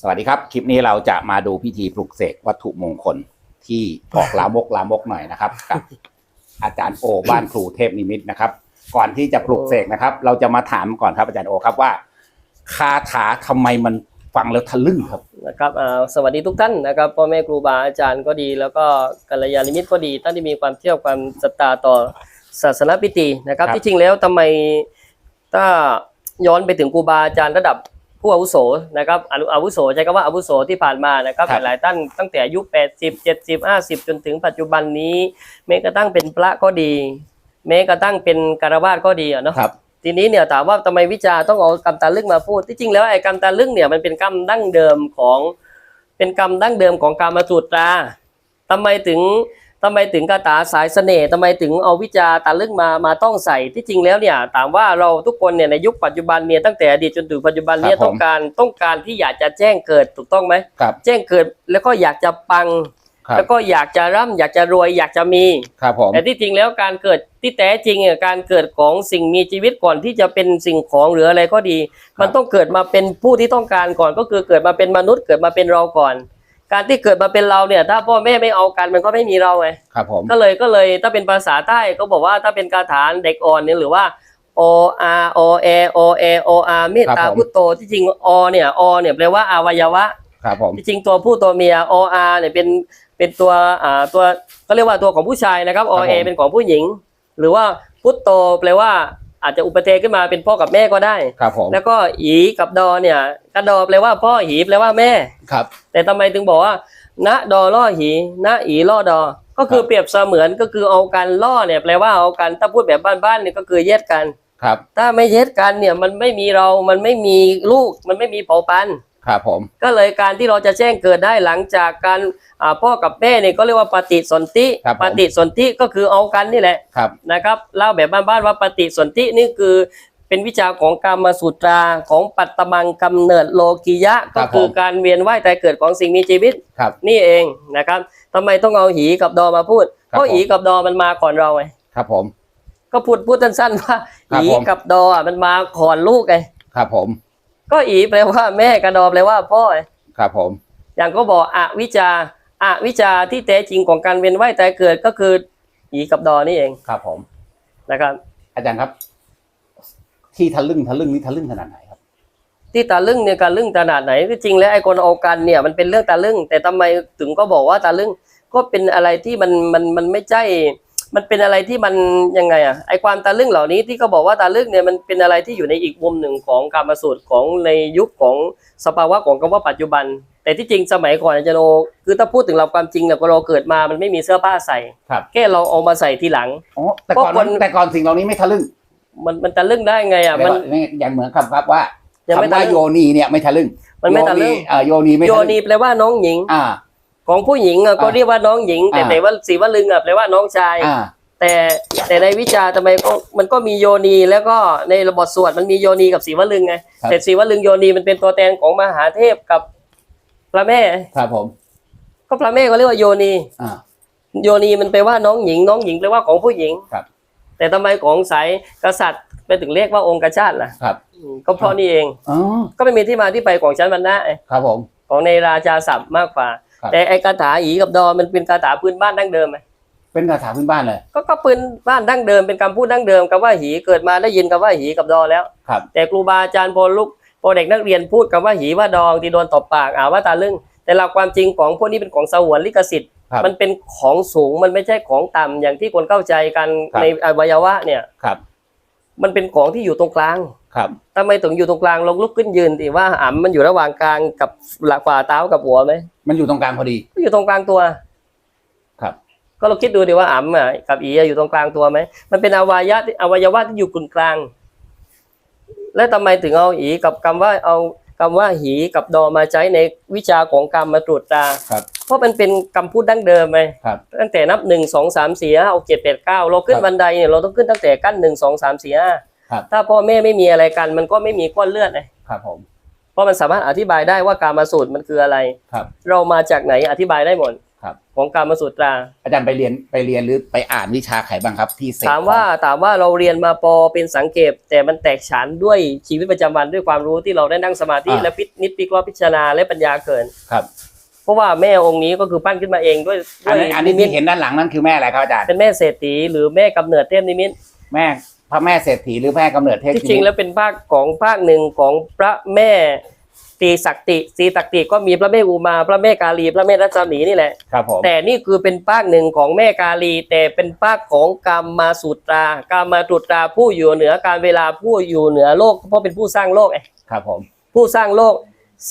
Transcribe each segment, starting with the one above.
สวัสดีครับ คลิปนี้เราจะมาดูพิธีปลุกเสกวัตถุมงคลที่ออกลามกลามกหน่อยนะครับกับ อาจารย์โอบ้านครูเทพนิมิตนะครับ ก่อนที่จะปลุกเสกนะครับ เราจะมาถามก่อนครับอาจารย์โอครับว่า คาถาทำไมมันฟังแล้วทะลึ่งครับนะครับอ่าสวัสดีทุกท่านนะครับพ่อแม่ครูบาอาจารย์ก็ดี แล้วก็กัลยาณมิตรก็ดีท่านที่มีความเชื่อความศรัทธาต่อศาสนพิธีนะครับครับที่จริงแล้วทำไมถ้าย้อนไปถึงครูบาอาจารย์ระดับ ผู้อาวุโสนะครับอาวุอาวุโสใช้คำว่าอาวุโสที่ผ่านมานะครับครับหลายๆท่านตั้งแต่อายุ 80 70 50 จนถึงปัจจุบันนี้แม้กระทั่งเป็นพระก็ดีแม้กระทั่งเป็นคารวาสก็ดีอะเนาะครับทีนี้เนี่ยถามว่าทำไมวิจารณ์ต้องเอากรรมตาลึกมาพูดที่จริงแล้วไอ้กรรมตาลึกเนี่ยมันเป็นกรรมดั้งเดิมของเป็นกรรมดั้งเดิมของกรรมสูตราทำไมถึง ทำไมถึงคาถาสายเสน่ห์ทำไมถึงเอาวิจารณ์ตาลึกมามาต้องใส่ที่จริงแล้วเนี่ยถามว่าเราทุกคนเนี่ยในยุคปัจจุบันเนี่ยตั้งแต่อดีตจนถึงปัจจุบันเนี่ยครับผม ต้องการต้องการที่อยากจะแจ้งเกิดถูกต้องไหมครับแจ้งเกิดแล้วก็อยากจะปัง ครับแล้วก็อยากจะร่ำอยากจะรวยอยากจะมี ครับผม แต่ที่จริงแล้วการเกิดที่แท้จริงเนี่ยการเกิดของสิ่งมีชีวิตก่อนที่จะเป็นสิ่งของหรืออะไรก็ดี มันต้องเกิดมาเป็นผู้ที่ต้องการก่อนก็คือเกิดมาเป็นมนุษย์เกิดมาเป็นเราก่อน การที่เกิดมาเป็นเราเนี่ย ถ้าพ่อแม่ไม่เอากันมันก็ไม่มีเราไงครับผมก็เลยก็เลยถ้าเป็นภาษาใต้ก็บอกว่าถ้าเป็นคาถาเด็กอ่อนเนี่ยหรือว่า o r o a o a o r เมตตาพุทโธที่จริง o เนี่ย o เนี่ยแปลว่าอวัยวะครับผมจริงๆตัวผู้ตัวเมีย OR เนี่ยเป็นเป็นตัวอ่าตัวก็เรียกว่าตัวของผู้ชายนะครับครับผม OA เป็นของผู้หญิง หรือว่าพุทโตแปลว่า อาจจะอุปเทศขึ้นมาเป็นพ่อกับแม่ก็ได้ ครับผมแล้วก็อีกับดอเนี่ยกระดอแปลว่าพ่อหีแปลว่าแม่ ครับ แต่ทำไมถึงบอกว่า ณดอล่อหีณอีล่อดอ ก็คือครับเปรียบเสมือนก็คือเอากันล่อเนี่ยแปลว่าเอากันถ้าพูดแบบบ้านๆเนี่ยก็คือเย็ดกัน ครับ ถ้าไม่เย็ดกันเนี่ยมันไม่มีเรา มันไม่มีลูก มันไม่มีเผ่าพันธุ์ ครับผม ก็เลยการที่เราจะแจ้งเกิดได้หลังจากการอ่าพ่อกับแม่เนี่ยก็เรียกว่าปฏิสนธิครับผมปฏิสนธิก็คือเอากันนี่แหละครับนะครับเล่าแบบบ้านๆว่าปฏิสนธินี่คือเป็นวิชาของกรรมสูตราของปัตตมังกำเนิดโลกิยะ ก็คือการเวียนว่ายตายเกิดของสิ่งมีชีวิตครับนี่เองนะครับทำไมต้องเอาหีกับดอมาพูดครับเพราะผมหีกับดอมันมาก่อนเราไงครับผม ก็พูดพูดสั้นๆว่าครับหีผมกับดออะมันมาก่อนลูกไงครับผม ก็หีแปลว่าแม่กับดอแปลว่าพ่อไงครับผม อย่างก็บอกอวิชาอวิชาที่แท้จริงของการเวียนว่ายตายเกิดก็คืออีกับดอนี่เองครับผมนะครับ อาจารย์ครับ ที่ทะลึ่งทะลึ่งนี่ทะลึ่งขนาดไหนครับ ที่ตาลึงเนี่ยการลึงขนาดไหนที่จริงแล้วไอ้คนเอากันเนี่ยมันเป็นเรื่องตาลึงแต่ทำไมถึงก็บอกว่าตาลึงก็เป็นอะไรที่มันมันมันไม่ใช่ มันเป็นอะไรที่มันยังไงอะไอ้ความตาลึงเหล่านี้ที่เขาบอกว่าตาลึงเนี่ยมันเป็นอะไรที่อยู่ในอีกมุมหนึ่งของการมาสูตรของในยุคของสภาวะของคำว่าปัจจุบัน แต่ที่จริงสมัยก่อนอาจารย์โอคือถ้าพูดถึงเราความจริงเนี่ยเราเกิดมามันไม่มีเสื้อผ้าใส่ครับแค่เราเอามาใส่ทีหลังอ๋อแต่ก่อนเพราะคนแต่ก่อนสิ่งเหล่านี้ไม่ทะลึ่งมันมันตะลึงได้ไงอะมันเรียกว่าอย่างเหมือนคำครับว่ายังไม่คำว่าทะลึ่งโยนีเนี่ยไม่ทะลึ่งมันไม่ตะลึงโยนีเอ่อโยนีไม่โยทะลึ่งนีแปลว่าน้องหญิงอ่า ของผู้หญิงอะก็อ่าเรียกว่าน้องหญิง แต่อ่าแต่ว่าสีวลึงอะแปลว่าน้องชายอ่าแต่แต่ในวิชาทำไมก็มันก็มีโยนีแล้วก็ในระบบสวดมันมีโยนีกับสีวลึงไงครับแต่สีวลึงโยนีมันเป็นตัวแทนของมหาเทพกับพระแม่ครับผม ก็พระแม่ก็เรียกว่าโยนีอ่าโยนีมันแปลว่าน้องหญิง น้องหญิงแปลว่าของผู้หญิงครับ แต่ทำไมของสายกษัตริย์ไปถึงเรียกว่าองค์กชาติล่ะครับอืมก็เพราะนี่เองอ๋อก็ไม่มีที่มาที่ไปของชั้นวรรณะไงครับผมของในราชาศัพท์มากกว่าครับ แต่ไอ้คาถาอีกับดอมันเป็นคาถาพื้นบ้านดั้งเดิมไหมเป็นคาถาพื้นบ้านเลยก็ก็พื้นบ้านดั้งเดิมเป็นคำพูดดั้งเดิมคำว่าหีเกิดมาได้ยินคำว่าหีกับดอแล้ว ครับ แต่ครูบาอาจารย์พอลูกพอเด็กนักเรียนพูดคำว่าหีว่าดองที่โดนตบปากอ่าว่าตาลึงแต่หลักความจริงของพวกนี้เป็นของสงวนลิขสิทธิ์ครับมันเป็นของสูงมันไม่ใช่ของต่ำอย่างที่คนเข้าใจกันครับในอวัยวะเนี่ยครับ มันเป็นของที่อยู่ตรงกลางครับทำไมถึงอยู่ตรงกลางลองลุกขึ้นยืนดิว่าอ่ำมันอยู่ระหว่างกลางกับหลักฝ่าเท้ากับหัวไหมมันอยู่ตรงกลางพอดีก็อยู่ตรงกลางตัว ครับ ก็เราคิดดูดิว่าอ่ำอะกับอีอะอยู่ตรงกลางตัวไหมมันเป็นอวัยวะที่อวัยวะที่อยู่กึ่งกลาง และทำไมถึงเอาอีกับคำว่าเอา คำว่าหีกับดอมาใช้ในวิชาของกรรมมาตรวจตราครับ เพราะมันเป็นคำพูดดั้งเดิมไหมครับ ตั้งแต่นับหนึ่งสองสามสี่ห้าหกเจ็ดแปดเก้าเราขึ้นครับบันไดเนี่ยเราต้องขึ้นตั้งแต่กั้นหนึ่งสองสามสี่ห้าครับ ถ้าพ่อแม่ไม่มีอะไรกัน มันก็ไม่มีก้อนเลือดไงครับผม เพราะมันสามารถอธิบายได้ว่าการมาสูตรมันคืออะไร ครับ เรามาจากไหนอธิบายได้หมด ครับของกรรมสูตรา อาจารย์ไปเรียนไปเรียนหรือไปอ่านวิชาไขบ้างครับที่เสกถามว่าถามว่าเราเรียนมาปอเป็นสังเกต แต่มันแตกฉานด้วยชีวิตประจำวันด้วยความรู้ที่เราได้นั่งสมาธิและพินิจพิเคราะห์พิจารณาและปัญญาเกินครับเพราะว่าแม่องค์นี้ก็คือปั้นขึ้นมาเองด้วยอันนี้อันนี้มิที่เห็นด้านหลังนั่นคือแม่อะไรครับอาจารย์เป็นแม่เศรษฐีหรือแม่กำเนิดเทพนิมิตแม่พระแม่เศรษฐีหรือแม่กำเนิดเทพที่จริงแล้วเป็นภาคของภาคหนึ่งของพระแม่ ตีศักติตีศักติก็มีพระแม่อุมาพระแม่กาลี พระแม่รัศมีนี่แหละ ครับผมแต่นี่คือเป็นภาคหนึ่งของแม่กาลี แต่เป็นภาคของกามมาสุตรากามมาตรุตราผู้อยู่เหนือการเวลาผู้อยู่เหนือโลกเพราะเป็นผู้สร้างโลกไงครับผมผู้สร้างโลก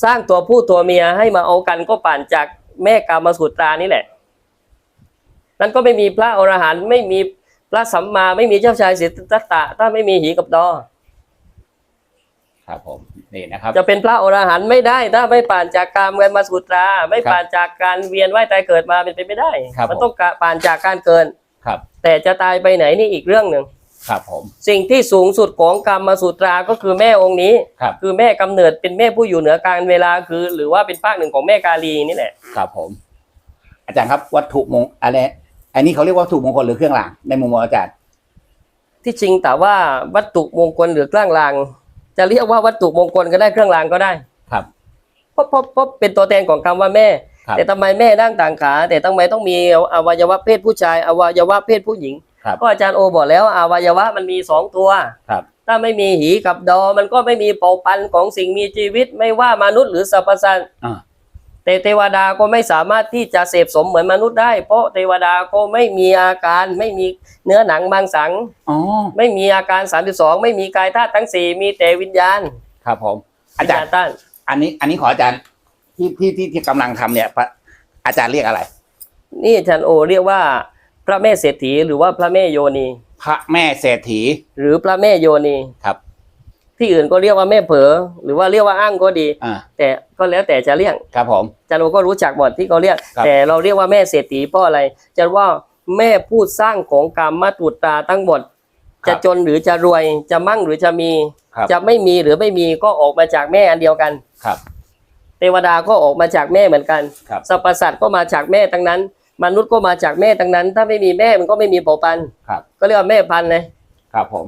สร้างตัวผู้ตัวเมียให้มาเอากันก็ป่านจากแม่กามาสุตรานี่แหละ นั้นก็ไม่มีพระอรหันต์ไม่มีพระสัมมาไม่มีเจ้าชายสิทธัตถะถ้าไม่มีหีกับดอ ครับผมนี่นะครับ จะเป็นพระอรหันต์ไม่ได้ถ้าไม่ป่านจากกามกันมาสุตรา ไม่ครับป่านจากการเวียนว่ายตายเกิดมาเป็นไปไม่ได้ ครับมันต้องป่านจากการเกิน ครับ แต่จะตายไปไหนนี่อีกเรื่องหนึ่ง ครับผม สิ่งที่สูงสุดของกรรมสุตราก็คือแม่องค์นี้ ครับ คือแม่กำเนิดเป็นแม่ผู้อยู่เหนือการเวลาคือ หรือว่าเป็นภาคหนึ่งของแม่กาลีนี่แหละ ครับผม อาจารย์ครับวัตถุมงอะไรอันนี้เขาเรียกว่าวัตถุมงคลหรือเครื่องรางในมุมมองอาจารย์ ที่จริงแต่ว่าวัตถุมงคลหรือเครื่องราง จะเรียกว่าวัตถุมงคลก็ได้เครื่องรางก็ได้ครับเพราะเพราะเพราะเป็นตัวแทนของคำว่าแม่ครับแต่ทำไมแม่ดั้งต่างขา แต่ทำไมต้องมีอวัยวะเพศผู้ชายอวัยวะเพศผู้หญิงครับก็อาจารย์โอบอกแล้วอวัยวะมันมีสองตัวครับถ้าไม่มีหีกับดอ มันก็ไม่มีเผ่าพันธุ์ของสิ่งมีชีวิตไม่ว่ามนุษย์หรือสรรพสัตว์อ่า แต่เทวดาก็ไม่สามารถที่จะเสพสมเหมือนมนุษย์ได้ เพราะเทวดาก็ไม่มีอาการไม่มีเนื้อหนังบางสังอ๋อไม่มีอาการ 32 ไม่มีกายธาตุทั้งสี่มีแต่วิญญาณ ครับผม อาจารย์วิญญณต้านอันนี้อันนี้ขออาจารย์ที่ที่ที่ที่กำลังทำเนี่ยพระอาจารย์เรียกอะไร นี่อาจารย์โอเรียกว่าพระแม่เศรษฐีหรือว่าพระแม่โยนี พระแม่เศรษฐี หรือพระแม่โยนีครับ ที่อื่นก็เรียกว่าแม่เผลอหรือว่าเรียกว่าอ้างก็ดี อ่าแต่ก็แล้วแต่จะเรียกครับผมอาจารย์โอก็รู้จักหมดที่เขาเรียก ครับ แต่เราเรียกว่าแม่เศรษฐีเพราะอะไรอาจารย์ว่าแม่ผู้สร้างของกรรมมาตุตราทั้งหมด จะจนหรือจะรวย จะมั่งหรือจะมี ครับจะไม่มีหรือไม่มีก็ออกมาจากแม่อันเดียวกัน ครับ เทวดาก็ออกมาจากแม่เหมือนกันครับ สรรพสัตว์ก็มาจากแม่ทั้งนั้น มนุษย์ก็มาจากแม่ทั้งนั้น ถ้าไม่มีแม่มันก็ไม่มีเผ่าพันธุ์ครับก็เรียกว่าแม่พันธุ์เลย ครับผม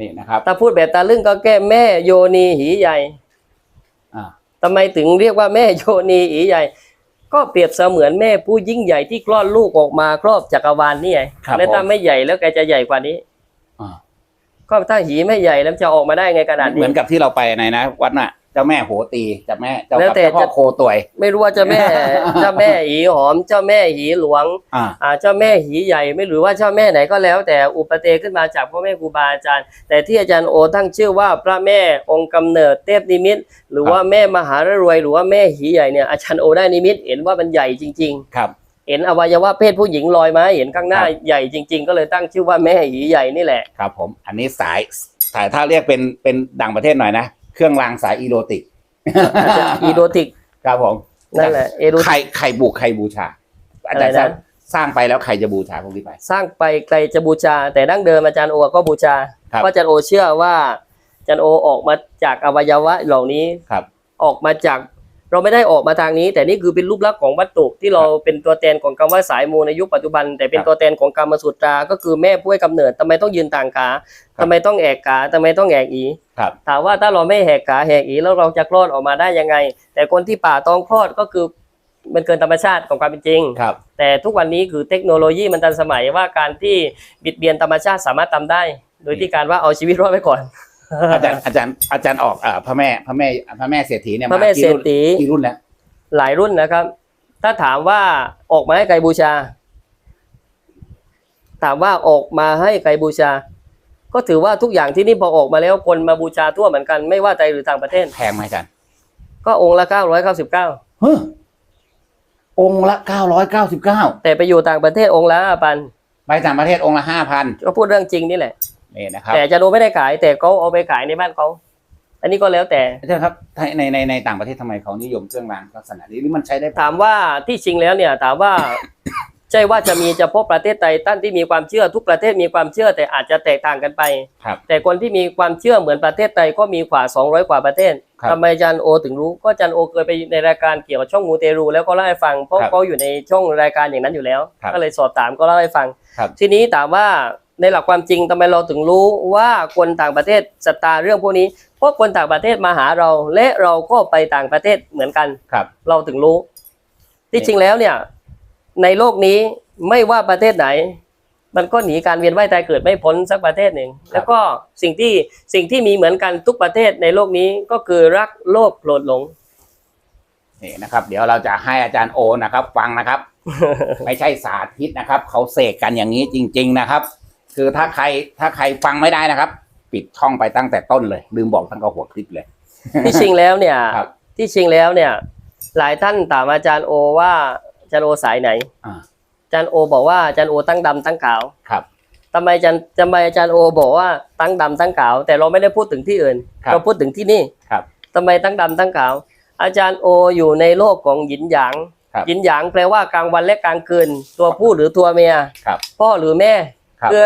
นี่นะครับถ้าพูดแบบตาลึ่งก็แก้แม่โยนีหีใหญ่อ่าทำไมถึงเรียกว่าแม่โยนีหีใหญ่ ก็เปรียบเสมือนแม่ผู้ยิ่งใหญ่ที่คลอดลูกออกมาครอบจักรวาลนี่ไงครับและถ้าผมไม่ใหญ่แล้วแกจะใหญ่กว่านี้อ่าก็ถ้าหีไม่ใหญ่แล้วจะออกมาได้ไงขนาดเหนี้มือนกับที่เราไปในนะ วัดน่ะ เจ้าแม่โหตีเจ้าแม่เจ้าแล้วกับแต่เจ้าพ่อจะ โคตวย ไม่รู้ว่าเจ้าแม่ เจ้าแม่หีหอม เจ้าแม่หีหลวงอ่า อ่าเจ้าแม่หีใหญ่ไม่รู้ว่าเจ้าแม่ไหนก็แล้ว แต่อุปเทขึ้นมาจากพ่อแม่ครูบาอาจารย์ แต่ที่อาจารย์โอตั้งชื่อว่าพระแม่องค์กำเนิดเทพนิมิตหรือว่าแม่มหารวย หรือว่าแม่หีใหญ่เนี่ยอาจารย์โอได้นิมิตเห็นว่ามันใหญ่จริงครับๆเห็นอวัยวะเพศผู้หญิงลอยมาให้เห็นข้างหน้าครับ ใหญ่จริง ๆ ก็เลยตั้งชื่อว่าแม่หีใหญ่นี่แหละ ครับผม อันนี้สายสายถ้าเรียกเป็นเป็นต่างประเทศหน่อยนะ เครื่องรางสายอีโรติกอีโดติกครับผมนั่นแหละเอโรใครใครบุกใครบูชาอาจารย์อะไรนะสร้างสร้างไปแล้วใครจะบูชาพวกนี้ไป สร้างไปไกลจะบูชา แต่ดั้งเดิมอาจารย์โอก็บูชาครับเพราะอาจารย์โอเชื่อว่าอาจารย์โอออกมาจากอวัยวะเหล่านี้ครับ ออกมาจาก เราไม่ได้ออกมาทางนี้ แต่นี่คือเป็นรูปลักษณ์ของวัตถุที่เราเป็นตัวแทนของคำว่าสายมูในยุคปัจจุบัน แต่เป็นครับตัวแทนของกรรมสุตรา ก็คือแม่ผู้ให้กำเนิดทำไมต้องยืนต่างขาครับทำไมต้องแอกขาทำไมต้องแอกอีครับถามว่าถ้าเราไม่แหกขาแหกอีแล้วเราจะคลอดออกมาได้ยังไง แต่คนที่ป่าต้องคลอดก็คือมันเกินธรรมชาติของความเป็นจริงครับ แต่ทุกวันนี้คือเทคโนโลยีมันทันสมัยว่าการที่บิดเบียนธรรมชาติสามารถทำได้ โดยที่การว่าเอาชีวิตรอดไว้ก่อน อาจารย์อาจารย์อาจารย์ออกอ่าพระแม่พระแม่พระแม่เศรษฐีเนี่ยพระแม่ากี่เศรษฐีกี่รุ่นแล้วหลายรุ่นนะครับ ถ้าถามว่าออกมาให้ใครบูชา ถามว่าออกมาให้ใครบูชา ก็ถือว่าทุกอย่างที่นี่พอออกมาแล้วคนมาบูชาทั่วเหมือนกันไม่ว่าไทยหรือต่างประเทศ แพงไหมอาจารย์ก็องค์ละเก้าร้อยเก้าสิบเก้าเฮ้ยองค์ละเก้าร้อยเก้าสิบเก้าแต่ไปอยู่ต่างประเทศองค์ละพันไปต่างประเทศองค์ละห้าพันก็พูดเรื่องจริงนี่แหละ นี่นะครับแต่จะโนไม่ได้ขายแต่เขาเอาไปขายในบ้านเขาอันนี้ก็แล้วแต่อาจารย์ครับในในในต่างประเทศทำไมเขานิยมเครื่องรางลักษณะนี้หรือมันใช้ได้ถามว่าที่จริงแล้วเนี่ยถามว่าใช่ว่าจะมีเฉพาะประเทศไทยท่านที่มีความเชื่อทุกประเทศมีความเชื่อแต่อาจจะแตกต่างกันไปครับแต่คนที่มีความเชื่อเหมือนประเทศไทยก็มีกว่า 200 กว่าประเทศครับทำไมอาจารย์โอถึงรู้ก็อาจารย์โอเคยไปในรายการเกี่ยวกับช่องมูเตรูแล้วก็เล่าให้ฟังเพราะครับเขาอยู่ในช่องรายการอย่างนั้นอยู่แล้วครับก็เลยสอบถามก็เล่าให้ฟังครับทีนี้ถามว่า ในหลักความจริงทำไมเราถึงรู้ว่าคนต่างประเทศศรัทธาเรื่องพวกนี้เพราะคนต่างประเทศมาหาเรา และเราก็ไปต่างประเทศเหมือนกันครับ เราถึงรู้ ที่จริงแล้วเนี่ย ในโลกนี้ไม่ว่าประเทศไหน มันก็หนีการเวียนว่ายตายเกิดไม่พ้นสักประเทศหนึ่ง แล้วก็สิ่งที่สิ่งที่มีเหมือนกันทุกประเทศในโลกนี้ก็คือรักโลภโกรธหลงนี่นะครับ เดี๋ยวเราจะให้อาจารย์โอนะครับ ฟังนะครับ ไม่ใช่สาธิตนะครับ เขาเสกกันอย่างนี้จริง ๆ นะครับ คือถ้าใครถ้าใครฟังไม่ได้นะครับ ปิดช่องไปตั้งแต่ต้นเลย ลืมบอกตั้งแต่หัวคลิปเลย ที่จริงแล้วเนี่ย ครับ ที่จริงแล้วเนี่ย หลายท่านถามอาจารย์โอว่าอาจารย์โอสายไหน อ่าอาจารย์โอบอกว่าอาจารย์โอตั้งดำตั้งขาวครับ ทำไมอาจารย์ทำไมอาจารย์โอบอกว่าตั้งดำตั้งขาว แต่เราไม่ได้พูดถึงที่อื่น ครับ เราพูดถึงที่นี่ครับ ทำไมตั้งดำตั้งขาว อาจารย์โออยู่ในโลกของหยินหยางครับ หยินหยางแปลว่ากลางวันและกลางคืน ตัวผู้หรือตัวเมีย ครับ พ่อหรือแม่ ครับเพื่อ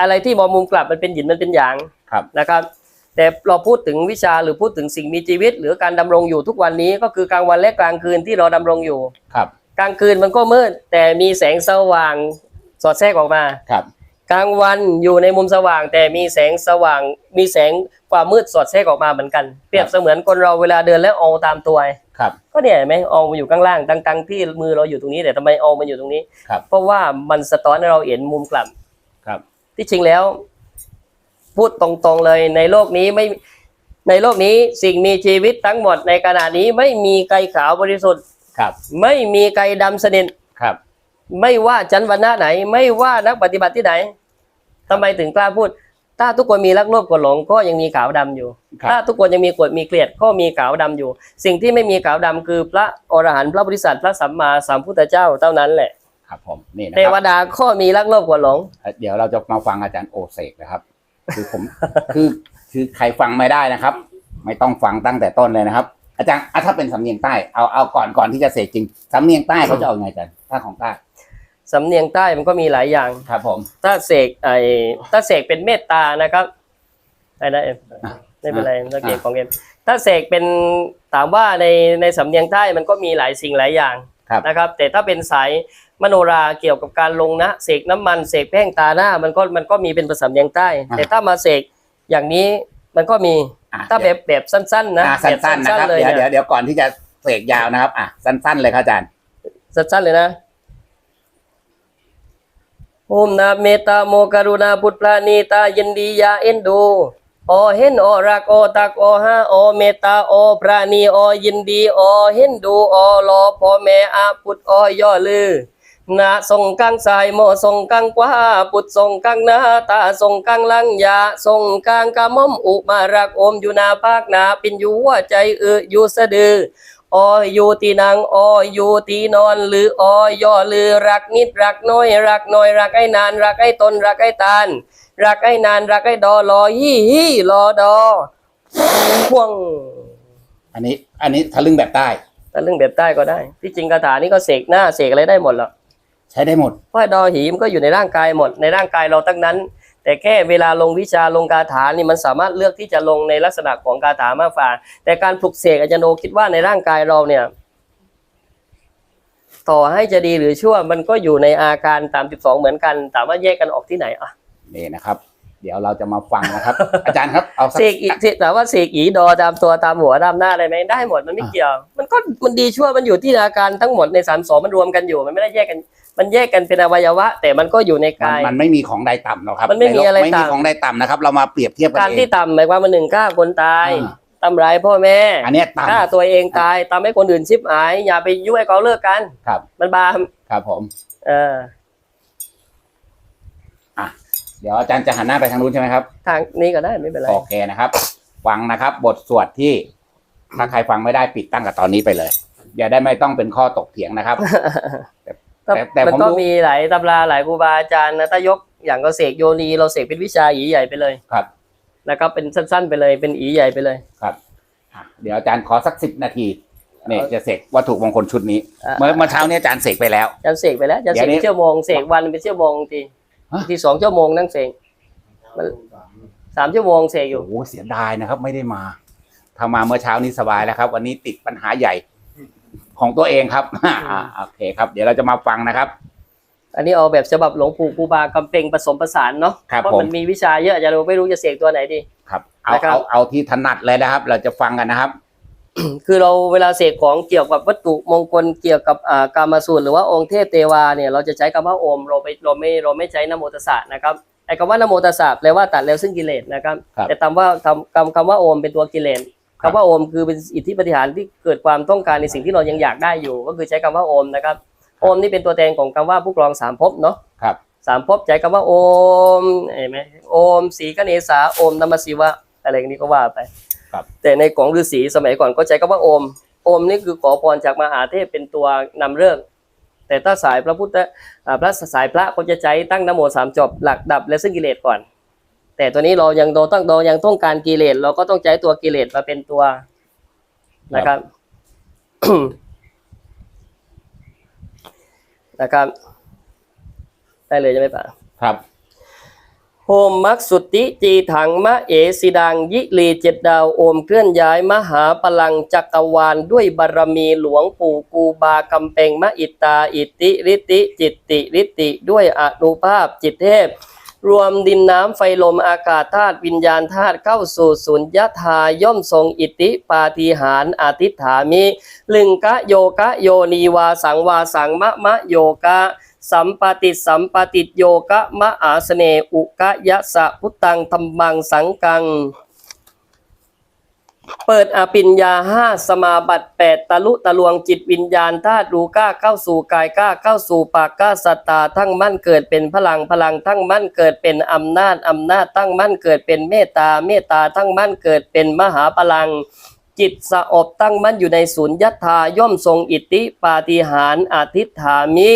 อะไรที่มองมุมกลับมันเป็นหยินมันเป็นหยางครับนะครับ แต่เราพูดถึงวิชาหรือพูดถึงสิ่งมีชีวิต หรือการดำรงอยู่ทุกวันนี้ก็คือกลางวันและกลางคืนที่เราดำรงอยู่ครับ กลางคืนมันก็มืด แต่มีแสงสว่างสอดแทรกออกมาครับ กลางวันอยู่ในมุมสว่าง แต่มีแสงสว่าง มีแสงความมืดสอดแทรกออกมาเหมือนกัน เปรียบเสมือนคนเราเวลาเดินแล้วเอาตามตัวครับก็เนี่ยเห็นไหมเอามาอยู่ข้างล่างตั้งๆที่มือเราอยู่ตรงนี้แต่ทำไมเอามาอยู่ตรงนี้ครับเพราะว่ามันสะท้อนให้เราเห็นมุมกลับครับ ที่จริงแล้ว พูดตรงๆเลยในโลกนี้ไม่ในโลกนี้สิ่งมีชีวิตทั้งหมดในขณะนี้ไม่มีไก่ขาวบริสุทธิ์ครับ ไม่มีไก่ดำสนิทครับ ไม่ว่าจันวันณะไหน ไม่ว่านักปฏิบัติที่ไหนทำไมถึงกล้าพูด ถ้าทุกคนมีรักโลภกดหลงก็ยังมีขาวดำอยู่ครับถ้าทุกคนยังมีกดมีเกลียดก็มีขาวดำอยู่ สิ่งที่ไม่มีขาวดำคือพระอรหันต์พระบริษัทพระสัมมาสัมพุทธเจ้าเท่านั้นแหละ ครับผมนี่นะเทควรับดาก็มีรักโลภกดหลง เดี๋ยวเราจะมาฟังอาจารย์โอเสกนะครับ คือผม คือคือใครฟังไม่ได้นะครับ ไม่ต้องฟังตั้งแต่ต้นเลยนะครับ อาจารย์อะถ้าเป็นสำเนียงใต้เอาเอาก่อนก่อนที่จะเสกจริงสำเนียงใต้เขาจะเอาไงอาจารย์ถ้าของใต้สำเนียงใต้มันก็มีหลายอย่าง ครับผม ถ้าเสกไอ้ถ้าเสกเป็นเมตตานะครับไอ้นะเอ็มอะไม่เป็นไรอะสังเกตของเอ็มถ้าเสกเป็นถามว่าในในสำเนียงใต้มันก็มีหลายสิ่งหลายอย่างครับ นะครับ แต่ถ้าเป็นสาย มโนราเกี่ยวกับการลงนะเสกน้ำมันเสกแป้งตาหน้า มันก็มันก็มีเป็นภาษาสำเนียงใต้อะแต่ถ้ามาเสกอย่างนี้มันก็มีอะถ้าแบบแบบสั้นๆนะอะแบบสั้นๆนะครับเลยเดี๋ยวเนี่เดี๋ยวยเดี๋ยวก่อนที่จะเสกยาวนะครับ อะสั้น ๆ เลยครับอาจารย์ สั้นๆเลยนะโอมนาเมตตาโมกรุณาพุทธปราณีตายินดียาเอ็นดูอเห็นอรักอตักอฮาอเมตตาอปราณีอยินดีอเห็นดูอรอพ่อแม่อาพุทธอย่อลือ นาทรงกังสายโมทรงกังกว่าปุตทรงกังนาตาทรงกังลังยาทรงกังกะม่อมอุมารักอมอยู่นาภาคนาปินอยู่หัวใจเอออยู่สะดือออยอยู่ที่นางออยอยู่ที่นอนหรือออยย่อลือรักนิดรักน้อย รักน้อยรักไอ้นานรักไอ้ตนรักไอ้ตาลรักไอ้นานรักไอ้ดอรอฮี่ฮี่รอดอห่วงอันนี้ อันนี้ทะลึ่งแบบใต้แต่เรื่องแบบใต้ก็ได้ ที่จริงคาถานี้ก็เสกหน้าเสกอะไรได้หมดหรอก ใช้ได้หมดเพราะดอหีมันก็อยู่ในร่างกายหมดในร่างกายเราทั้งนั้น แต่แค่เวลาลงวิชาลงคาถานี่มันสามารถเลือกที่จะลงในลักษณะของคาถามากฝ่าแต่การปลุกเสกอาจารย์โอคิดว่าในร่างกายเราเนี่ย ต่อให้จะดีหรือชั่วมันก็อยู่ในอาการตาม12เหมือนกันถามว่าแยกกันออกที่ไหนอะนี่นะครับ เดี๋ยวเราจะมาฟังนะครับ อาจารย์ครับเอาสักเสกอีเสกแต่ว่าเสกอีดอตามตัวตามหัวตามหน้าได้ไหมได้หมดมันไม่เกี่ยว มันก็มันดีชั่วมันอยู่ที่อาการทั้งหมดในสามสองมันรวมกันอยู่ มันไม่ได้แยกกัน มันแยกกันเป็นอวัยวะ แต่มันก็อยู่ในมันกาย มันไม่มีของใดต่ำหรอกครับมันไม่มีอะไรไม่มีต่ำของใดต่ำนะครับ เรามาเปรียบเทียบกันการเอที่ง ต่ำหมายความว่าหนึ่งฆ่าคนตายอ่า ทำร้ายพ่อแม่อันเนี้ยต่ำฆ่าตัวเองตายทำให้คนอื่นชิบหาย อย่าไปยุ่ยเขาเลิกกัน ครับมันบาปครับผม เอออะเดี๋ยวอาจารย์จะหันหน้าไปทางนู้นใช่ไหมครับทางนี้ก็ได้ไม่เป็นไร โอเคนะครับฟังนะครับ บทสวดที่ถ้าใครฟังไม่ได้ปิดตั้งกับตอนนี้ไปเลย อย่าได้ไม่ต้องเป็นข้อตกเถียงนะครับก็ แต่แต่มันผมก็รู้มีหลายตำราหลายครูบาอาจารย์นะถ้ายกอย่างก็เสกโยนีเราเสกเป็นวิชาอีใหญ่ไปเลย ครับ แล้วก็เป็นสั้นๆไปเลยเป็นอีใหญ่ไปเลย ครับอะเดี๋ยวอาจารย์ขอสักสิบนาทีเนี่ยเอาจะเสกวัตถุมงคลชุดนี้ อะ เมื่อเมื่อเช้านี้อาจารย์เสกไปแล้ว อาจารย์เสกไปแล้วอาจารย์เดี๋เสยวนี้กเป็นชั่วโมงเสกวันเป็นชั่วโมงทีฮะ ทีสองชั่วโมงนั่งเสกมันสามชั่วโมงเสกอยู่ โอ้โหเสียดายนะครับ ไม่ได้มาถ้ามาเมื่อเช้านี้สบายแล้วครับ วันนี้ติดปัญหาใหญ่ ของตัวเองครับอ่าโอเคครับ เดี๋ยวเราจะมาฟังนะครับ อันนี้เอาแบบฉบับหลวงปู่ครูบากำเปงผสมผสานเนาะครับเพราะผมมันมีวิชาเยอะจะรู้ไม่รู้จะเสกตัวไหนดีครับเอานะครับเอาเอาที่ถนัดเลยนะครับ เราจะฟังกันนะครับ คือเราเวลาเสกของเกี่ยวกับวัตถุมงคลเกี่ยวกับอ่ากามสูตร หรือว่าองค์เทพเทวาเนี่ยเราจะใช้คำว่าโอมเราไปเราไม่เราไม่ใช้นโมตัสสะนะครับไอ้คำว่านโมตัสสะแปลว่าตัดแล้วซึ่งกิเลสนะครับครับแต่คำว่าคำคำคำว่าโอมเป็นตัวกิเลส ครับคำว่าโอมคือเป็นอิทธิปฏิหารที่เกิดความต้องการในสิ่งที่เรายังอยากได้อยู่ ก็คือใช้คำว่าโอมนะครับ โอมนี่เป็นตัวแทนของคำว่าผู้กรองสามภพเนาะครับสามภพใจคำว่าโอมเห็นไหมโอมสีกเนสาโอมนามศิวะอะไรอย่างนี้ก็ว่าไปครับแต่ในของฤาษีสมัยก่อนก็ใช้คำว่าโอม โอมนี่คือขอพรจากมหาเทพเป็นตัวนำเรื่องแต่ถ้าสายพระพุทธอ่าพระสายพระก็จะใช้ตั้งนโมสามจบหลักดับและซึ่งกิเลสก่อน แต่ตัวนี้เรายังเราต้องเรายังต้องการกิเลสเราก็ต้องใช้ตัวกิเลสมาเป็นตัวนะครับ นะครับ ได้เลยใช่ไหมป่ะครับโฮมมักสุติจีถังมะเอสิดังยิลีเจ็ดดาวโอมเคลื่อนย้ายมหาพลังจักรวาลด้วยบารมีหลวงปู่กูบากำเปงมะอิตาอิติริติจิตติริติ ด้วยอนุภาพจิตเทพ รวมดินน้ำไฟลมอากาศธาตุวิญญาณธาตุเข้าสู่สุญญทาย่อมทรงอิติปาฏิหาริย์อาทิฐามิลึงกะโยกะโยนีวาสังวาสังมะมะโยกะสัมปติสัมปติโยกะมะอาสเนอุกะยะสะพุตตังธรรมังสังกัง เปิดอภิญญาห้าสมาบัติแปดตะลุตะลวงจิตวิญญาณธาตุรู้กล้าเข้าสู่กายกล้าเข้าสู่ปากกล้าสัตตาทั้งมั่นเกิดเป็นพลังพลังทั้งมั่นเกิดเป็นอำนาจอำนาจตั้งมั่นเกิดเป็นเมตตาเมตตาทั้งมั่นเกิดเป็นมหาพลัง จิตสะอบตั้งมั่นอยู่ในศูนย์ยัตถาย่อมทรงอิทธิปาฏิหาริย์อาทิฐามิ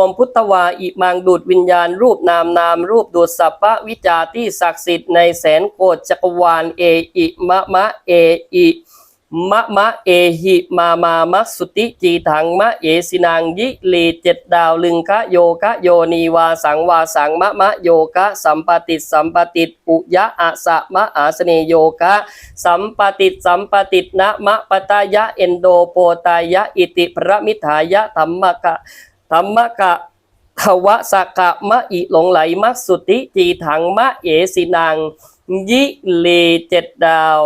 อมพุทธวาอิมังดูดวิญญาณรูปนามนามรูปดูดสัพพะวิจาที่ศักดิ์สิทธิ์ในแสนโกฏจักรวาลเออิมะมะเออิมะมะเอหิมามามัสสุติจีถังมะเอสินางยิลีเจ็ดดาวลึงคะโยคะโยนีวาสังวาสังมะมะโยคะสัมปติสัมปติปุยะอะสะมะอาสเนโยคะสัมปติสัมปตินะมะปตายะเอนโดโปตายะอิติพระมิถายะธรรมกะ ธรรมกะทวสกะมะอิหลงไหลมักสุติจีถังมะเอสินังยิเลเจ็ดดาว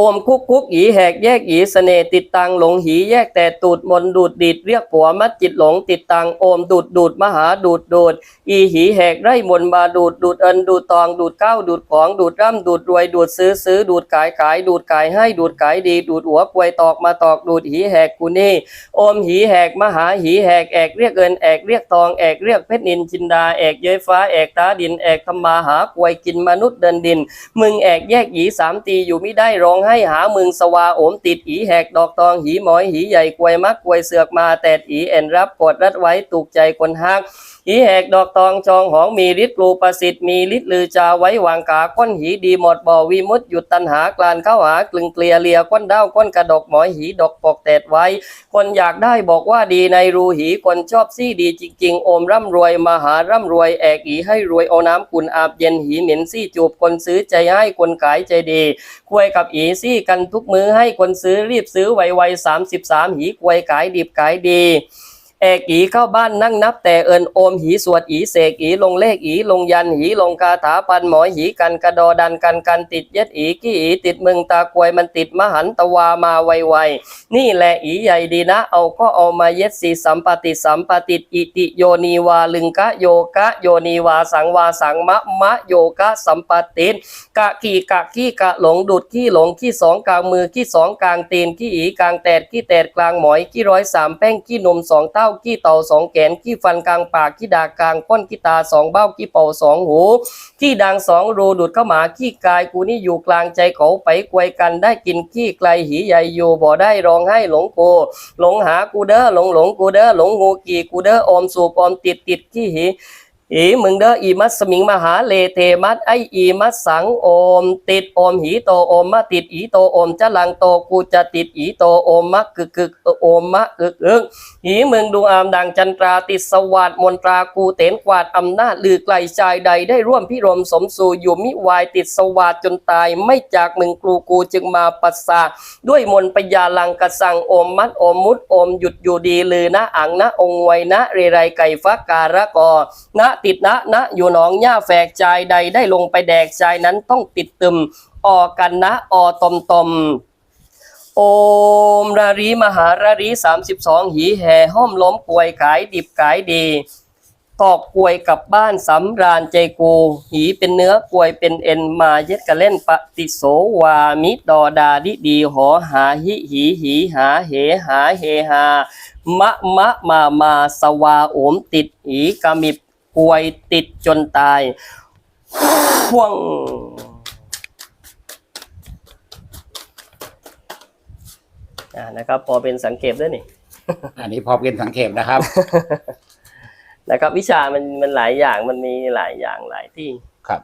โอมคุกคุกหีแหกแยกหีเสน่ติดตังหลงหีแยกแต่ตูดมนดูดดิดเรียกผัวมัดจิตหลงติดตังโอมดูดดูดมหาดูดดูดอีหีแหกไร่มนมาดูดดูดเอินดูดตองดูดข้าวดูดของดูดร่ำดูดรวยดูดซื้อซื้อดูดขายขายดูดขายให้ดูดขายดีดูดหัวกวยตอกมาตอกดูดหีแหกกูนี่โอมหีแหกมหาหีแหกแอกเรียกเอินแอกเรียกทองแอกเรียกเพชรนินจินดาแอกเย้ยฟ้าแอกตาดินแอกทำมาหากวยกินมนุษย์เดินดิน มึงแอกแยกหีสามตีอยู่ไม่ได้ร้องให้หาเมืองสวาโอมติดอีแหกดอกตองหีหมอยหีใหญ่กวยมักกวยเสือกมาแต่อีแอนรับกดรัดไว้ตุกใจคนฮัก หีแหกดอกตองจองหองมีฤทธิ์ปลูประสิทธิ์มีฤทธิ์ลือจาไว้วางกาก้นหีดีหมดบ่อวิมุตหยุดตันหากลานเข้าหากลึงเกลียเลียก้นด้าก้นกระดกหมอยหีดอกปอกแตดไว้ คนอยากได้บอกว่าดีในรูหีคนชอบซี่ดีจริงๆ โอมร่ำรวยมหาร่ำรวยแอกหีให้รวยเอาน้ำกุนอาบเย็นหีเหม็นซี่จูบคนซื้อใจให้คนขายใจดีควยกับหีซี่กันทุกมือให้คนซื้อรีบซื้อไวๆสามสิบสามหีควยขายดิบขายดี แอกอีเข้าบ้านนั่งนับแต่เอินโอมหีสวดอีเสกอีลงเลขอีลงยันหีลงคาถาปันหมอยหีกันกระดอดันกันกันติดเย็ดอีกี้อีติดมึงตากวยมันติดมหันตวามาไวๆนี่แหละอีใหญ่ดีนะ เอาก็เอามาเย็ดสีสัมปติสัมปติอิติโยนีวาลึงกะโยกะโยนีวาสังวาสังมะมะโยกะสัมปติกะกีกะขี้กะหลงดูดขี้หลงขี้สองกลางมือขี้สองกลางตีนขี้อีกลางแตดขี้แตดกลางหมอยขี้ร้อยสามแป้งขี้นมสองเต้าขี้เต่าสองแขนขี้ฟันกลางปากขี้ดากกลางก้นขี้ตาสองเบ้าขี้เป่าสองหูขี้ดังสองรูดูดเข้าหมาขี้กายกูนี่อยู่กลางใจเขาไปกวยกันได้กินขี้ไกลหีใหญ่อยู่บ่ได้ร้องให้หลงกูหลงหากูเด้อหลงหลงกูเด้อหลงงูกี่กูเด้ออมสูบอมติดติดขี้หี อีมึงเด้ออีมัสมิงมหาเลเทมัสไออีมัสสังโอม ติดโอมหีโตโอมมะติดอีโตโอมจะลังโตกูจะติดอีโตโอมมะกึกกึกโอมมะกึกอึกหีมึงดวงอามดังจันทราติดสวัสดมนตรากูเตนกวาดอำนาจลือไกลชายใดได้ร่วมพิรมสมสู่อยู่มิวายติดสวัสดจนตายไม่จากมึงกลูกูจึงมาปัสสาด้วยมนปยาลังกระสังโอมมัดโอมมุดโอมหยุดอยู่ดีลือนะอังนะองไวยนะเรไรไก่ฟักการะกอณติดนะนะอยู่หนองหญ้าแฝกใจใดได้ลงไปแดกใจนั้นต้องติดตึมออกันนะออตมตมโอมรารีมหารารีสามสิบสองหีแห่ห้อมล้มป่วยขายดิบขายดีตอกกวยกลับบ้านสำราญใจกูหีเป็นเนื้อกวยเป็นเอ็นมาเย็ดกะเล่นปฏิโสวามิดอดาดิดีหอหาหิหีหีหาเหหาเฮหามะมะมามาสวาโอมติดหีกามิบ กวยติดจนตายห่วงอ่านะครับ พอเป็นสังเกตด้วยนี่ อันนี้พอเป็นสังเกตนะครับ นะครับ วิชามันมันหลายอย่างมันมีหลายอย่างหลายที่ครับ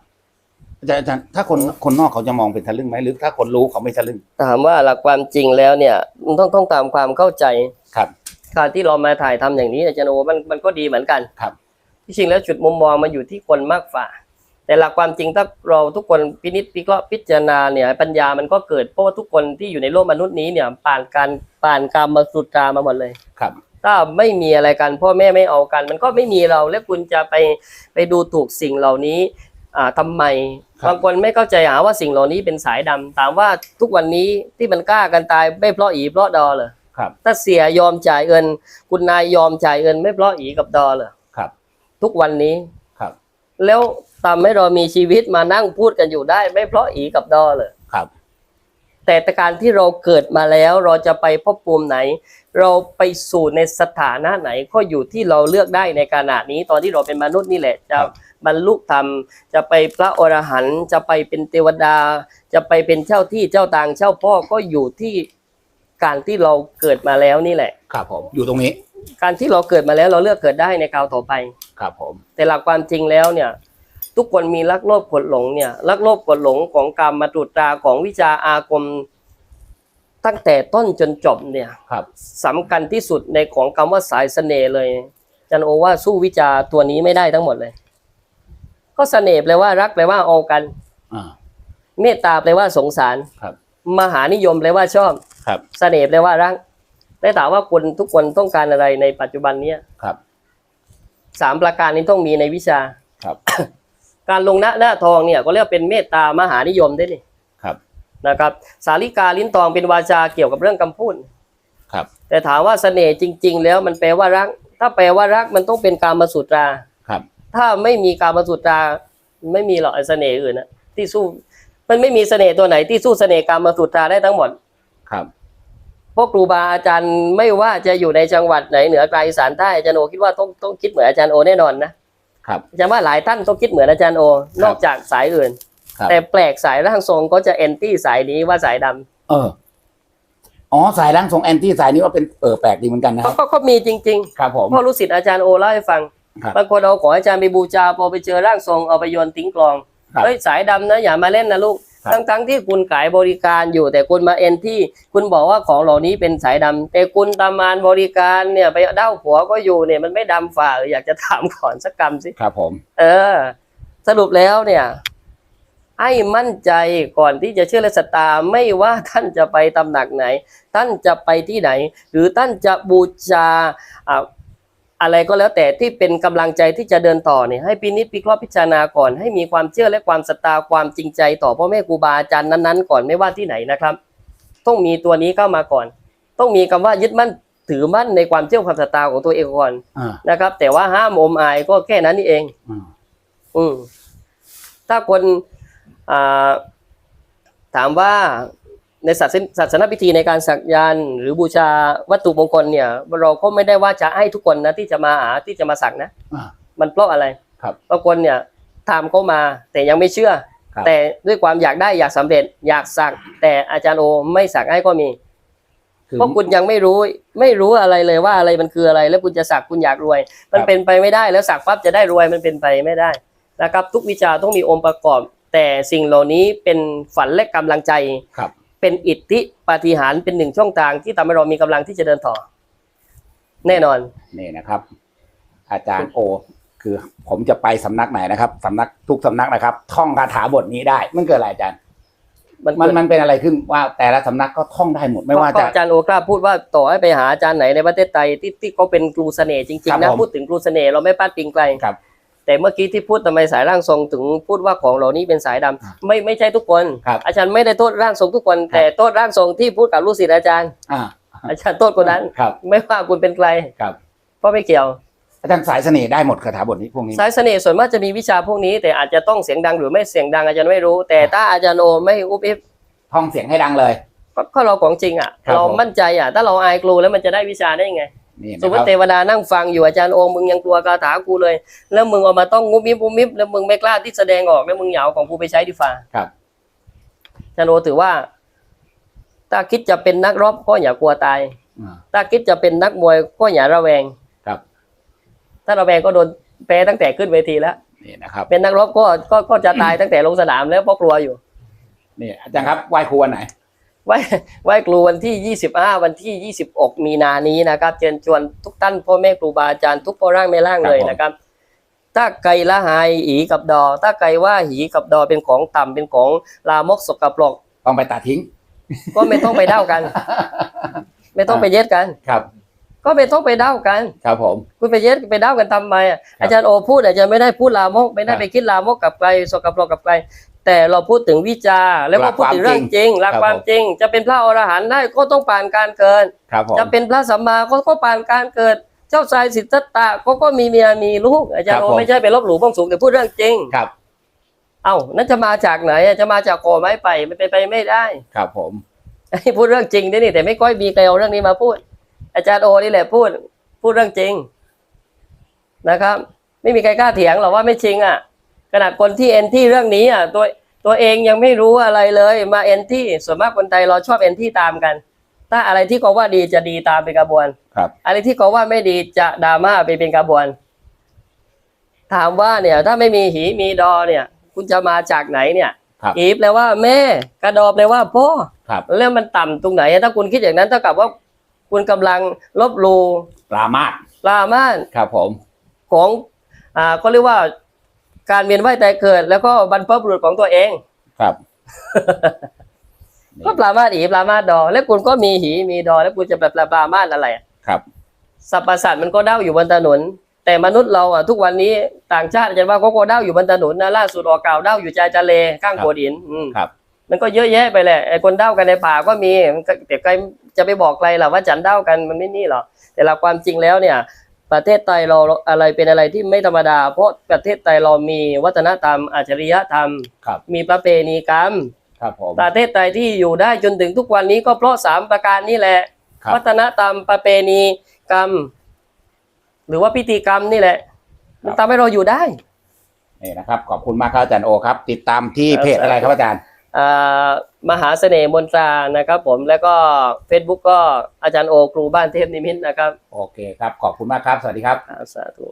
อาจารย์อาจารย์ถ้าคนคนนอกเขาจะมองเป็นทะลึ่งไหมหรือถ้าคนรู้เขาไม่ทะลึ่งถามว่าหลักความจริงแล้วเนี่ยมันต้องต้องตามความเข้าใจครับการที่เรามาถ่ายทำอย่างนี้อาจารย์โอมันมันก็ดีเหมือนกันครับ ที่จริงแล้วจุดมุมมองมันอยู่ที่คนมากฝ่า แต่หลักความจริงถ้าเราทุกคนพินิจพิเคราะห์พิจารณาเนี่ยปัญญามันก็เกิดเพราะว่าทุกคนที่อยู่ในโลกมนุษย์นี้เนี่ยผ่านการผ่านการมาสุตรามาหมดเลยครับ ถ้าไม่มีอะไรกันพ่อแม่ไม่เอากัน มันก็ไม่มีเราแล้วคุณจะไปไปดูถูกสิ่งเหล่านี้อ่าทำไมครับบางคนไม่เข้าใจหาว่าสิ่งเหล่านี้เป็นสายดำถามว่าทุกวันนี้ที่มันกล้ากันตายไม่เพราะอีเพราะดอเหรอครับถ้าเสียยอมจ่ายเงิน คุณนายยอมจ่ายเงินไม่เพราะอีกับดอเหรอครับ ทุกวันนี้ครับ แล้วทำให้เรามีชีวิตมานั่งพูดกันอยู่ได้ ไม่เพราะอีกับดอเหรอครับแต่แต่การที่เราเกิดมาแล้วเราจะไปภพภูมิไหน เราไปสู่ในสถานะไหนก็อยู่ที่เราเลือกได้ในขณะนี้ ตอนที่เราเป็นมนุษย์นี่แหละจะครับบรรลุธรรมจะไปพระอรหันต์จะไปเป็นเทวดา จะไปเป็นเจ้าที่เจ้าต่างเจ้าพ่อก็อยู่ที่การที่เราเกิดมาแล้วนี่แหละ ครับผมอยู่ตรงนี้ การที่เราเกิดมาแล้วเราเลือกเกิดได้ในคราวต่อไป ครับผม แต่หลักความจริงแล้วเนี่ย ทุกคนมีลักโลภกดหลงเนี่ยลักโลภกดหลงของกรรมมาตรุตราของวิชาอาคมตั้งแต่ต้นจนจบเนี่ยครับสำคัญที่สุดในของคำว่าสายเสน่ห์เลยจันโอว่าสู้วิชาตัวนี้ไม่ได้ทั้งหมดเลย ก็เสน่ห์แปลว่ารักแปลว่าเอากันอ่าเมตตาแปลว่าสงสารครับ มหานิยมแปลว่าชอบครับเสน่ห์แปลว่ารัก แต่ถามว่าคนทุกคนต้องการอะไรในปัจจุบันเนี้ยครับสามประการนี้ต้องมีในวิชาครับ การลงหน้าหน้าทองเนี่ย ก็เรียกว่าเป็นเมตตามหานิยมได้นี่ครับนะครับ สาลิกาลิ้นทองเป็นวาจาเกี่ยวกับเรื่องคำพูดครับ แต่ถามว่าเสน่ห์จริง ๆ แล้วมันแปลว่ารัก ถ้าแปลว่ารักมันต้องเป็นการมาสุตราครับ ถ้าไม่มีการมาสุตราไม่มีหรอกไอ้เสน่ห์อื่นนะที่สู้มันไม่มีเสน่ห์ตัวไหนที่สู้เสน่ห์การมาสุตราได้ทั้งหมดครับเพราะครูบาอาจารย์ไม่ว่าจะอยู่ในจังหวัดไหนเหนือไกลอีสานใต้อาจารย์โอคิดว่าต้องต้องคิดเหมือนอาจารย์โอแน่นอนนะครับอาจารย์ว่าหลายท่านต้องคิดเหมือนอาจารย์โอ นอกจากสายอื่นครับแต่แปลกสายร่างทรงก็จะแอนตี้สายนี้ว่าสายดำเอออ๋อสายร่างทรงแอนตี้สายนี้ว่าเป็นเออแปลกดีเหมือนกันนะคก็รับก็ก็มีจริงครับผมๆพ่อรู้สิทธิ์อาจารย์โอเล่าให้ฟังครับบางคนเอาของอาจารย์ไปบูชาพอไปเจอร่างทรงเอาไปโยนทิ้งกลองครับเฮ้ยสายดำนะอย่ามาเล่นนะลูกครับ ทั้งทั้งๆที่คุณขายบริการอยู่แต่คุณมาเอ็นที่ คุณบอกว่าของเหล่านี้เป็นสายดำแต่คุณตามานบริการเนี่ยไปเด้าหัวก็อยู่เนี่ยมันไม่ดำฝ่าเอออยากจะถามก่อนสักคำสิครับผม เออ สรุปแล้วเนี่ยให้มั่นใจก่อนที่จะเชื่อและศรัทธาไม่ว่าท่านจะไปตำหนักไหน ท่านจะไปที่ไหน หรือท่านจะบูชา อ่าอะไรก็แล้วแต่ที่เป็นกำลังใจที่จะเดินต่อเนี่ยให้พินิจพิเคราะห์พิจารณาก่อน ให้มีความเชื่อและความศรัทธาความจริงใจต่อพ่อแม่ครูบาอาจารย์นั้นๆ ก่อนไม่ว่าที่ไหนนะครับ ต้องมีตัวนี้เข้ามาก่อน ต้องมีคำว่ายึดมั่นถือมั่นในความเชื่อความศรัทธาของตัวเองก่อนอ่านะครับ แต่ว่าห้ามอมอายก็แค่นั้นนี่เองอ่าอืมถ้าคนอ่าถามว่า ในศาสนศาสนพิธีในการสักยันต์หรือบูชาวัตถุมงคลเนี่ยเราก็ไม่ได้ว่าจะให้ทุกคนนะที่จะมาหาที่จะมาสักนะอ่า มันเพราะอะไรครับ บางคนเนี่ยทำก็มาแต่ยังไม่เชื่อ ครับ แต่ด้วยความอยากได้อยากสำเร็จ อยากสักแต่อาจารย์โอไม่สักให้ก็มีคืคือเพราะคุณยังไม่รู้ไม่รู้อะไรเลยว่าอะไรมันคืออะไร แล้วคุณจะสักคุณอยากรวย มันเป็นไปไม่ได้แล้วสักปั๊บจะได้รวยมันเป็นไปไม่ได้นะครับ ทุกวิชาต้องมีองค์ประกอบ แต่สิ่งเหล่านี้เป็นฝันและกำลังใจ ครับ เป็นอิทธิปาฏิหาริย์เป็นหนึ่งช่องทางที่ทำให้เรามีกำลังที่จะเดินต่อ แน่นอน นี่นะครับ อาจารย์โอ คือผมจะไปสำนักไหนนะครับสำนักทุกสำนักนะครับ ท่องคาถาบทนี้ได้ มันเกิดอะไรอาจารย์ มันมันมันเป็นอะไรขึ้นว่าแต่ละสำนักก็ท่องได้หมดไม่ว่าก็จะ อาจารย์โอกล้าพูดว่าต่อให้ไปหาอาจารย์ไหนในประเทศไทยที่ที่เขาเป็นครูเสน่ห์จริงครับๆนะผมพูดถึงครูเสน่ห์เราไม่พลาดปิงไกลครับ แต่เมื่อกี้ที่พูดทำไมสายร่างทรงถึงพูดว่าของเหล่านี้เป็นสายดำอ่าไม่ไม่ใช่ทุกคน ครับอาจารย์ไม่ได้โทษร่างทรงทุกคนครับแต่โทษร่างทรงที่พูดกับลูกศิษย์อาจารย์อ่าอาจารย์โทษคนนั้น ครับ ไม่ว่าคุณเป็นใครครับเพราะไม่เกี่ยวอาจารย์สายเสน่ห์ได้หมดคาถาบทนี้พวกนี้สายเสน่ห์ส่วนมากจะมีวิชาพวกนี้ แต่อาจจะต้องเสียงดังหรือไม่เสียงดังอาจารย์ไม่รู้ แต่ถ้าอาจารย์โอไม่อุบอิบท่องเสียงให้ดังเลยก็ก็เราของจริงอะครับเราผมมั่นใจอะ ถ้าเราอายครูแล้วมันจะได้วิชาได้ยังไง นี่สนะมมครัติบเทวดานั่งฟังอยู่อาจารย์โอมึงยังกลัวคาถากูเลย แล้วมึงเออกมาต้องงุบมิบงุบมิบแล้วมึงไม่กล้าที่แสดงออกแล้วมึงเหยาของกูไปใช้ดีฟ้าครับ อาจารย์โอถือว่า ถ้าคิดจะเป็นนักรบก็อย่ากลัวตาย อ่า ถ้าคิดจะเป็นนักมวยก็อย่าระแวงครับ ถ้าระแวงก็โดนแพ้ตั้งแต่ขึ้นเวทีแล้ว นี่นะครับเป็นนักรบก็ก็ก็จะตายตั้งแต่ลงสนามแล้วเพราะกลัวอยู่ นี่อาจารย์ครับไหว้ครูวันไหน ไหว้ไหว้ครูวันที่ 25 วันที่ 26 มีนานี้นะครับเชิญชวนทุกท่านพ่อแม่ครูบาอาจารย์ทุกพ่อร่างแม่ร่างครับเลยผมนะครับ ถ้าไกลละหายหีกับดอ ถ้าไกลว่าหีกับดอเป็นของต่ำเป็นของลามกสกปรกต้องไปตัดทิ้ง ก็ไม่ต้องไปเด้ากัน ไม่ต้องไปเย็ดกันครับ ก็ไม่ต้องไปเด้ากัน ครับผม คุณไปเย็ดไปเด้ากันทำไมอะครับอาจารย์โอพูดอาจารย์ไม่ได้พูดลามก ไม่ได้ครับไปคิดลามกกับใครสกปรกกับใคร แต่เราพูดถึงวิจาร์แล้วหลัก็กพูดถึงเรื่องความจริงจริงหลักครับความผมจริง จะเป็นพระอรหันต์ได้ก็ต้องผ่านการเกิดครับผมจะเป็นพระสัมมาก็ก็ผ่านการเกิด เจ้าชายสิทธัตถะก็ก็มีเมียมีลูกอาจารย์โอไม่ใช่ไปลบหลู่บ้องสูงแต่พูดเรื่องจริงครับ เอ้านั่นจะมาจากไหนอะจะมาจากกอไม้ไผ่มันเป็นไปไม่ได้ ครับผมอันนี้พูดเรื่องจริงด้วยนี่แต่ไม่ค่อยมีใครเอาเรื่องนี้มาพูด อาจารย์โอนี่แหละพูด พูดเรื่องจริง นะครับ ไม่มีใครกล้าเถียงหรอกว่าไม่จริงอะ ขนาดคนที่เอนที่เรื่องนี้อะตัวตัวเองยังไม่รู้อะไรเลยมาเอนที่ส่วนมากคนไทยเราชอบเอนที่ตามกัน ถ้าอะไรที่เขาว่าดีจะดีตามเป็นกระบวน ครับ อะไรที่เขาว่าไม่ดีจะดราม่าไปเป็นกระบวน ถามว่าเนี่ย ถ้าไม่มีหีมีดอเนี่ย คุณจะมาจากไหนเนี่ยครับหีแปลว่าแม่กระดอแปลว่าพ่อครับ แล้วมันต่ำตรงไหน ถ้าคุณคิดอย่างนั้นเท่ากับว่าคุณกำลังลบหลูปรามาสปรามาสครับผมของอ่าก็เรียกว่า การเวียนว่ายตายเกิด แล้วก็บรรพบุรุษของตัวเอง ครับ ก็ปรามาสหีปรามาสดอ แล้วคุณก็มีหีมีดอ แล้วคุณจะปราปรามาสอะไรครับสรรพสัตว์มันก็เด้าอยู่บนถนน แต่มนุษย์เราอะทุกวันนี้ต่างชาติอาจารย์ว่าเขาก็เด้าอยู่บนถนนนะล่าสุดออกข่าวเด้าอยู่ใจทะเลข้างโขดหินอืมครับ มันก็เยอะแยะไปแหละไอ้คนเด้ากันในป่าก็มีมันก็แต่ใครจะไปบอกใครล่ะว่าฉันเด้ากันมันไม่นี่หรอกแต่เราความจริงแล้วเนี่ย ประเทศไทยเราอะไรเป็นอะไรที่ไม่ธรรมดา เพราะประเทศไทยเรามีวัฒนธรรมอาชริยธรรม ครับมีประเพณีกรรม ครับผม ประเทศไทยที่อยู่ได้จนถึงทุกวันนี้ก็เพราะสามประการนี้แหละ ครับ วัฒนธรรมประเพณีกรรม หรือว่าพิธีกรรมนี่แหละ มันทำให้เราอยู่ได้ นี่นะครับ ขอบคุณมากครับอาจารย์โอครับ ติดตามที่ครับเพจอะไรครับอาจารย์อ่า มหาเสน่ห์มนตรานะครับ ผมแล้วก็ Facebook ก็อาจารย์โอครูบ้านเทพนิมิตรนะครับ โอเคครับ ขอบคุณมากครับ สวัสดีครับอ่าสาธุ